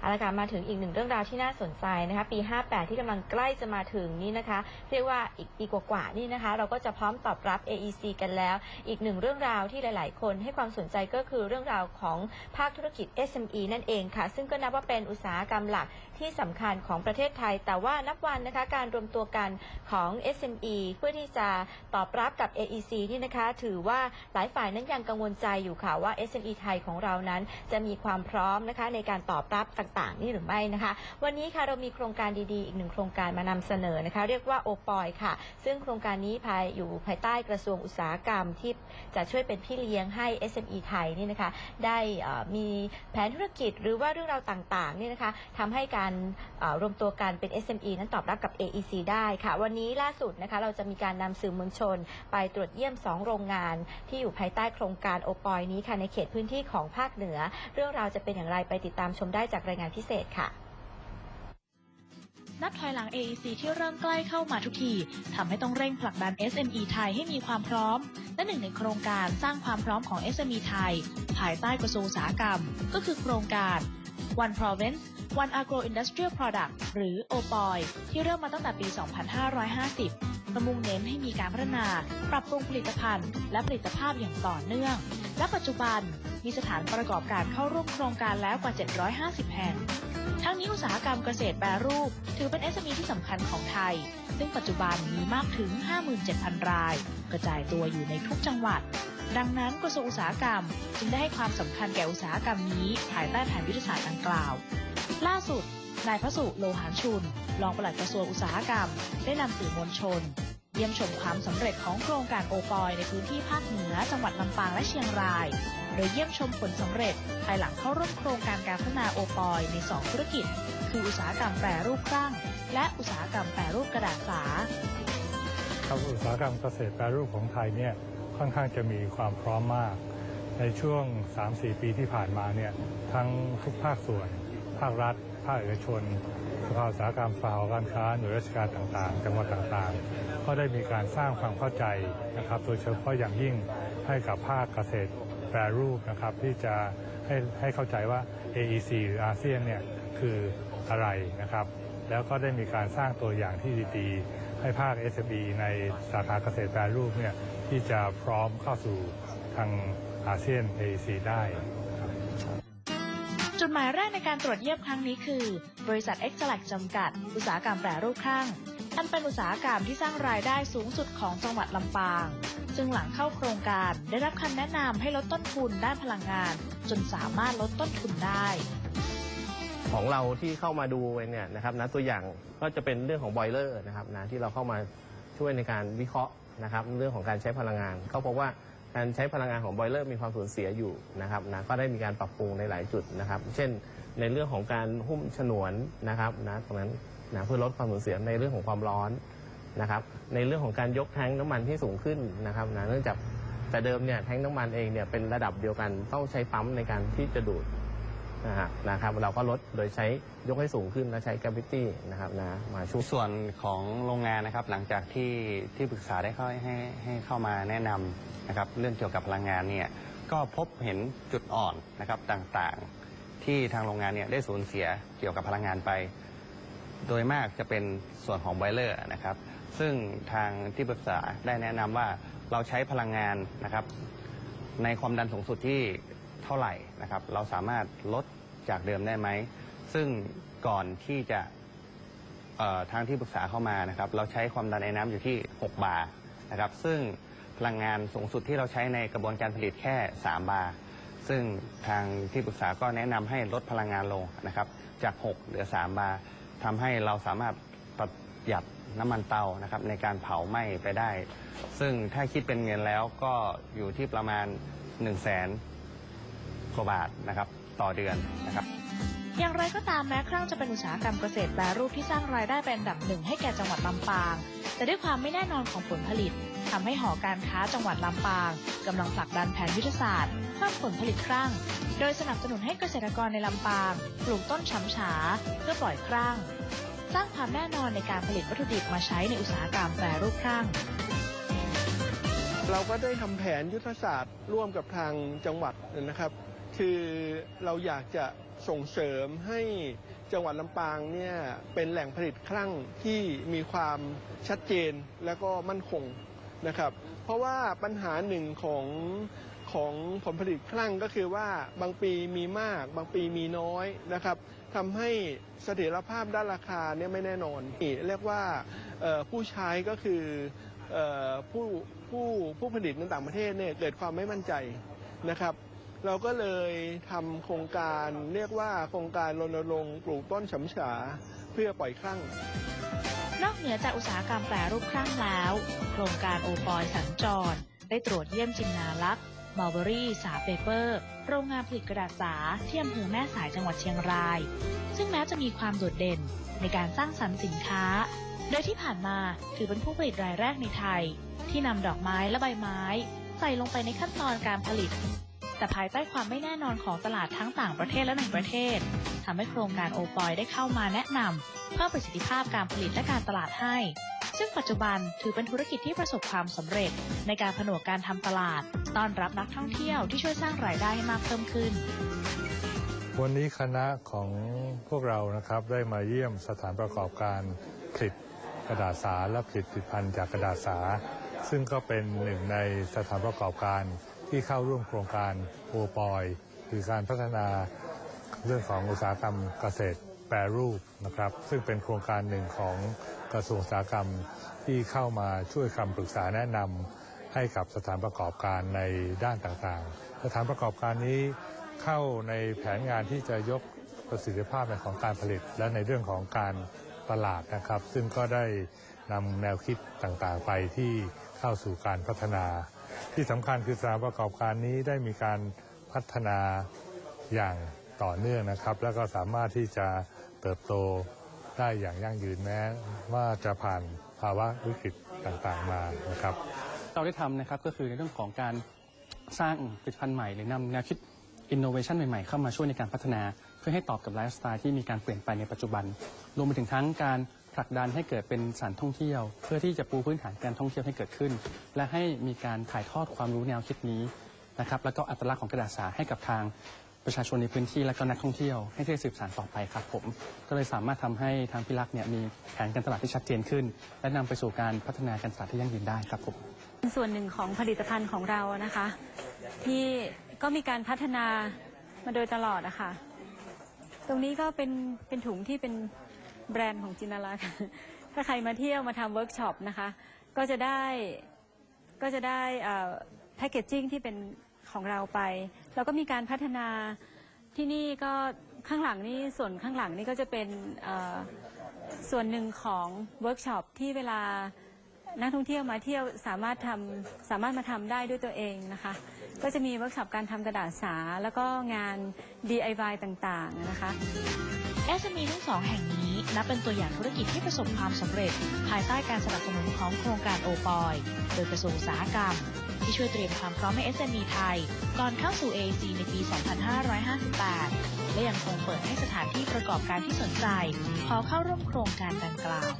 เอาละค่ะมาถึงอีกหนึ่งเรื่องราวที่น่าสนใจนะคะปี 58 ที่กำลังใกล้จะมาถึงนี่นะคะ เรียกว่าอีกปีกว่าๆนี่นะคะ เราก็จะพร้อมตอบรับ AEC กันแล้ว อีกหนึ่งเรื่องราวที่หลาย ๆ คนให้ความสนใจก็คือเรื่องราวของภาคธุรกิจ SME นั่นเองค่ะ ซึ่งก็นับว่าเป็นอุตสาหกรรมหลักที่สำคัญของประเทศไทย แต่ว่านับวันนะคะการรวมตัวกันของ SME เพื่อที่จะตอบรับกับ AEC นี่นะคะ ถือว่าหลายฝ่ายนั้นยังกังวลใจอยู่ค่ะว่า SME ไทยของเรานั้นจะมีความพร้อมนะคะในการตอบรับต่างๆ นี่หรือไม่นะคะ วันนี้ค่ะเรามีโครงการดีๆ อีกหนึ่งโครงการมานำเสนอนะคะ เรียกว่าโอปอยค่ะ ซึ่งโครงการนี้ภายอยู่ภายใต้กระทรวงอุตสาหกรรมที่จะช่วยเป็นพี่เลี้ยงให้ SME ไทยนี่นะคะ ได้มีแผนธุรกิจหรือว่าเรื่องราวต่างๆนี่นะคะทำให้การรวมตัวกันเป็น SME นั้นตอบรับกับ AEC ได้ค่ะ วันนี้ล่าสุดนะคะเราจะมีการนำสื่อมวลชน ไปตรวจเยี่ยม 2 โรงงาน ที่อยู่ภายใต้โครงการโอปอยนี้ค่ะในเขตพื้นที่ของภาคเหนือ เรื่องราวจะเป็นอย่างไรไปติดตามชมได้จากรายงานพิเศษค่ะนับถอยหลัง AEC ที่เริ่มใกล้เข้ามาทุกทีทำให้ต้องเร่งผลักดัน SME ไทยให้มีความพร้อม และหนึ่งในโครงการสร้างความพร้อมของ SME ไทย ภายใต้กระทรวงอุตสาหกรรม ก็คือโครงการ One Province One Agro Industrial Product หรือ OPOI ที่เริ่มมาตั้งแต่ปี 2550 ประมุ่งเน้นให้มีการพัฒนา ปรับปรุงผลิตภัณฑ์ และผลิตภาพอย่างต่อเนื่อง และปัจจุบัน มีสถานประกอบการเข้าร่วมโครงการแล้วกว่า 750 แห่ง ทั้งนี้อุตสาหกรรมเกษตรแปรรูป ถือเป็น SME ที่สำคัญของไทย ซึ่งปัจจุบันมีมากถึง 57,000 ราย กระจายตัวอยู่ในทุกจังหวัด ดังนั้นกระทรวงอุตสาหกรรม จึงได้ให้ความสำคัญแก่อุตสาหกรรมนี้ ภายใต้แผนยุทธศาสตร์ดังกล่าว ล่าสุดนายพระสุโลหานชุน รองปลัดกระทรวงอุตสาหกรรม ได้นำสื่อมวลชน ยี่ยมชมความสำเร็จของโครงการโอปอยในพื้นที่ภาคเหนือ จังหวัดลำปางและเชียงราย โดยเยี่ยมชมผลสำเร็จ ภายหลังเข้าร่วมโครงการการพัฒนาโอปอยใน 2 ธุรกิจ คืออุตสาหกรรมแปรรูปครั่งและอุตสาหกรรมแปรรูปกระดาษสาครับอุตสาหกรรมเกษตรแปรรูปของไทยเนี่ยค่อนข้างจะมีความพร้อมมาก ในช่วง 3-4 ปีที่ผ่านมาเนี่ยทั้งทุกภาคส่วน ภาครัฐ ภาคเอกชนสภาอุตสาหกรรมสภาการค้าหน่วยราชการต่างๆจังหวัดต่างๆ ก็ได้มีการสร้างความเข้าใจนะครับ โดยเฉพาะอย่างยิ่งให้กับภาคเกษตรแปรรูปนะครับที่จะให้ให้เข้าใจว่า AEC หรืออาเซียนเนี่ยคืออะไรนะครับ แล้วก็ได้มีการสร้างตัวอย่างที่ดีๆ ให้ภาค SME ในสาขาเกษตรแปรรูปเนี่ยที่จะพร้อมเข้าสู่ทางอาเซียน AEC ได้ จุดหมายแรกในการตรวจเยี่ยมครั้งนี้คือ บริษัทเอ็กซ์ลักจำกัด อุตสาหกรรมแปรรูปครั่งอันเป็นอุตสาหกรรมที่สร้างรายได้สูงสุดของจังหวัดลำปาง ซึ่งหลังเข้าโครงการได้รับคำแนะนำให้ลดต้นทุนด้านพลังงาน จนสามารถลดต้นทุนได้ ของเราที่เข้ามาดูเนี่ยนะครับนะตัวอย่างก็จะเป็นเรื่องของบอยเลอร์นะครับนะที่เราเข้ามาช่วยในการวิเคราะห์นะครับเรื่องของการใช้พลังงานเขาพบว่า การใช้พลังงานของบอยเลอร์มีความสูญเสียอยู่นะครับนะก็ได้มีการปรับปรุงในหลายจุดนะครับ เช่นในเรื่องของการหุ้มฉนวนนะครับนะตรงนั้นนะเพื่อลดความสูญเสียในเรื่องของความร้อนนะครับในเรื่องของการยกแท้งน้ำมันที่สูงขึ้นนะครับนะเนื่องจากแต่เดิมเนี่ยแท้งน้ำมันเองเนี่ยเป็นระดับเดียวกันต้องใช้ปั๊มในการที่จะดูดนะฮะนะครับเราก็ลดโดยใช้ยกให้สูงขึ้นและใช้ gravity นะครับนะมาช่วยส่วนของโรงงานนะครับหลังจากที่ที่ปรึกษาได้เข้าให้ให้เข้ามาแนะนำ นะครับเรื่องเกี่ยวกับพลังงานเนี่ยก็พบเห็นจุดอ่อนนะครับต่างๆ ที่ทางโรงงานเนี่ยได้สูญเสียเกี่ยวกับพลังงานไป โดยมากจะเป็นส่วนของไบเลอร์นะครับ ซึ่งทางที่ปรึกษาได้แนะนำว่าเราใช้พลังงานนะครับ ในความดันสูงสุดที่เท่าไหร่นะครับ เราสามารถลดจากเดิมได้ไหม ซึ่งก่อนที่จะเอ่อทางที่ปรึกษาเข้ามานะครับ เราใช้ความดันไอ้น้ำอยู่ที่ 6 บาร์นะครับ ซึ่ง พลังงานสูงสุดที่เราใช้ในกระบวนการผลิตแค่ 3 บาร์ ซึ่งทางที่ปรึกษาก็แนะนำให้ลดพลังงานลงนะครับ จาก 6 เหลือ 3 บาร์ทำให้เราสามารถประหยัดน้ำมันเตานะครับในการเผาไหม้ไปได้ ซึ่งถ้าคิดเป็นเงินแล้วก็อยู่ที่ประมาณ 1 0 0 0 0แสนกว่าบาทนะครับต่อเดือนนะครับ อย่างไรก็ตามแม้ครั่งจะเป็นอุตสาหกรรมเกษตรแปรรูปที่สร้างรายได้เป็นอันดับหนึ่งให้แก่จังหวัดลำปาง แต่ด้วยความไม่แน่นอนของผลผลิตทำให้หอการค้าจังหวัดลำปางกำลังผลักดันแผนยุทธศาสตร์เพิ่มผลผลิตครั่งโดยสนับสนุนให้เกษตรกรในลำปางปลูกต้นฉำฉาเพื่อปล่อยครั่งสร้างความแน่นอนในการผลิตวัตถุดิบมาใช้ในอุตสาหกรรมแปรรูปครั่งเราก็ได้ทำแผนยุทธศาสตร์ร่วมกับทางจังหวัดนะครับ คือเราอยากจะส่งเสริมให้ จังหวัดลำปางเนี่ยเป็นแหล่งผลิตคลั่งที่มีความชัดเจนและก็มั่นคงนะครับเพราะว่าปัญหาหนึ่งของของผลผลิตคลั่งก็คือว่าบางปีมีมาก บางปีมีน้อยนะครับทำให้เสถียรภาพด้านราคาเนี่ยไม่แน่นอนนี่เรียกว่าผู้ใช้ก็คืออผู้ผู้ผู้ผลิตในต่างประเทศเนี่ยเกิดความไม่มั่นใจนะครับ เราก็เลยทำโครงการเรียกว่าโครงการรณรงค์ปลูกต้นฉำฉาเพื่อปล่อยคลั่ง นอกเหนือจากอุตสาหกรรมแปรรูปครั้งแล้ว โครงการโอปอยสัญจร ได้ตรวจเยี่ยมจินนาลักษ์มัลเบอรี่ สาเปเปอร์ โรงงานผลิตกระดาษสาที่อำเภอแม่สายจังหวัดเชียงราย ซึ่งแม้จะมีความโดดเด่นในการสร้างสรรค์สินค้า โดยที่ผ่านมาถือเป็นผู้ผลิตรายแรกในไทย ที่นำดอกไม้และใบไม้ ใส่ลงไปในขั้นตอนการผลิต แต่ภายใต้ความไม่แน่นอนของตลาดทั้งต่างประเทศและในประเทศทำให้โครงการโอปอยได้เข้ามาแนะนำเพิ่มประสิทธิภาพการผลิตและการตลาดให้ ซึ่งปัจจุบันถือเป็นธุรกิจที่ประสบความสำเร็จ ในการผนวกการทำตลาด ต้อนรับนักท่องเที่ยวที่ช่วยสร้างรายได้ให้มากเพิ่มขึ้น วันนี้คณะของพวกเรานะครับได้มาเยี่ยมสถานประกอบการผลิตกระดาษสาและผลิตผลิตภัณฑ์จากกระดาษสาซึ่งก็เป็นหนึ่งในสถานประกอบการ ที่เข้าร่วมโครงการโอปอยคือการพัฒนาเรื่องของอุตสาหกรรมเกษตรแปรรูปนะครับ ซึ่งเป็นโครงการหนึ่งของกระทรวงอุตสาหกรรมที่เข้ามาช่วยคำปรึกษาแนะนำให้กับสถานประกอบการในด้านต่างๆ สถานประกอบการนี้เข้าในแผนงานที่จะยกประสิทธิภาพในของการผลิต และในเรื่องของการตลาดนะครับ ซึ่งก็ได้นำแนวคิดต่างๆไปที่เข้าสู่การพัฒนา ที่สำคัญคือสถานประกอบการนี้ได้มีการพัฒนาอย่างต่อเนื่องนะครับ แล้วก็สามารถที่จะเติบโตได้อย่างยั่งยืนแม้ว่าจะผ่านภาวะวิกฤตต่างๆมานะครับ เราได้ทำนะครับก็คือในเรื่องของการสร้างผลิตภัณฑ์ใหม่หรือนำแนวคิดอินโนเวชันใหม่ๆ เข้ามาช่วยในการพัฒนา เพื่อให้ตอบกับไลฟ์สไตล์ที่มีการเปลี่ยนไปในปัจจุบัน รวมไปถึงทั้งการ ลักดันให้เกิดเป็นสถานท่องเที่ยว เพื่อที่จะปูพื้นฐานการท่องเที่ยวให้เกิดขึ้น และให้มีการถ่ายทอดความรู้แนวคิดนี้นะครับแล้วก็อัตลักษณ์ของกระดาษสาให้กับทางประชาชนในพื้นที่และก็นักท่องเที่ยวให้ได้สืบสานต่อไปครับผม ก็เลยสามารถทำให้ทางพิรักษ์เนี่ยมีแผนการตลาดที่ชัดเจนขึ้น และนำไปสู่การพัฒนาการตลาดที่ยั่งยืนได้ครับผมเป็นส่วนหนึ่งของผลิตภัณฑ์ของเรานะคะ ที่ก็มีการพัฒนามาโดยตลอดนะคะตรงนี้ก็เป็นเป็นถุงที่เป็น แบรนด์ของจินนารักษ์ ถ้าใครมาเที่ยวมาทำเวิร์กช็อปนะคะ ก็จะได้ก็จะได้แพคเกจจิ้งที่เป็นของเราไป แล้วก็มีการพัฒนาที่นี่ก็ข้างหลังนี่ส่วนข้างหลังนี่ก็จะเป็นส่วนหนึ่งของเวิร์กช็อปที่เวลานักท่องเที่ยวมาเที่ยวสามารถทำสามารถมาทำได้ด้วยตัวเองนะคะ ก็จะมีเวิร์กช็อปการทำกระดาษสา แล้วก็งาน DIY ต่างๆนะคะ SME ทั้งสองแห่งนี้ นับเป็นตัวอย่างธุรกิจที่ประสบความสำเร็จ ภายใต้การสนับสนุนของโครงการโอปอย โดยกระทรวงอุตสาหกรรม ที่ช่วยเตรียมความพร้อมให้ SME ไทย ก่อนเข้าสู่ AEC ในปี 2558 และยังคงเปิดให้สถานที่ประกอบการที่สนใจ ขอเข้าร่วมโครงการดังกล่าว